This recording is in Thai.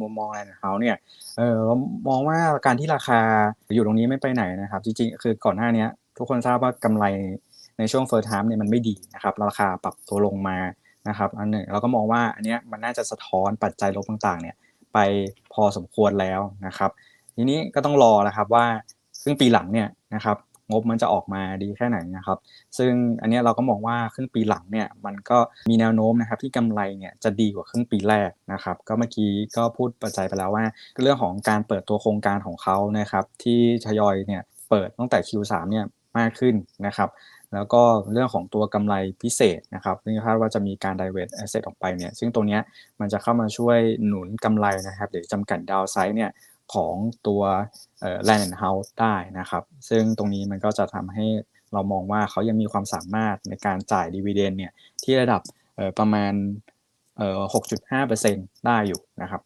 มุมมองอะไรของเขาเนี่ยเออเรามองว่าการที่ราคาอยู่ตรงนี้ไม่ไปไหนนะครับ จริงๆ คือก่อนหน้านี้ทุกคนทราบว่ากำไรในช่วง First Half เนี่ยมันไม่ดีนะครับราคาปรับตัวลงมานะครับอันหนึ่งเราก็มองว่าอันเนี้ยมันน่าจะสะท้อนปัจจัยลบต่างๆเนี่ยไปพอสมควรแล้วนะครับ ทีนี้ก็ต้องรอนะครับว่าครึ่งปีหลังเนี่ยนะครับ งบมันจะออกมาดีแค่ไหนนะครับ ซึ่งอันนี้เราก็มองว่าครึ่งปีหลังเนี่ยมันก็มีแนวโน้มนะครับที่กำไรเนี่ยจะดีกว่าครึ่งปีแรกนะครับ ก็เมื่อกี้ก็พูดปัจจัยไปแล้วว่า เรื่องของการเปิดตัวโครงการของเขานะครับที่ทยอยเนี่ยเปิดตั้งแต่ Q3 เนี่ยมากขึ้นนะครับแล้วก็เรื่องของตัวกำไรพิเศษนะครับซึ่งคาดว่าจะมีการ divest asset ออกไปเนี่ยซึ่งตรงเนี้ยมันจะเข้ามาช่วยหนุนกำไรนะครับหรือจำกัด downside เนี่ย ของตัว land and house ได้นะครับ ซึ่งตรงนี้มันก็จะทำให้เรามองว่าเขายังมีความสามารถในการจ่ายดีเวเดนเนี่ยที่ระดับประมาณเอ่อ6.5%ได้อยู่นะครับ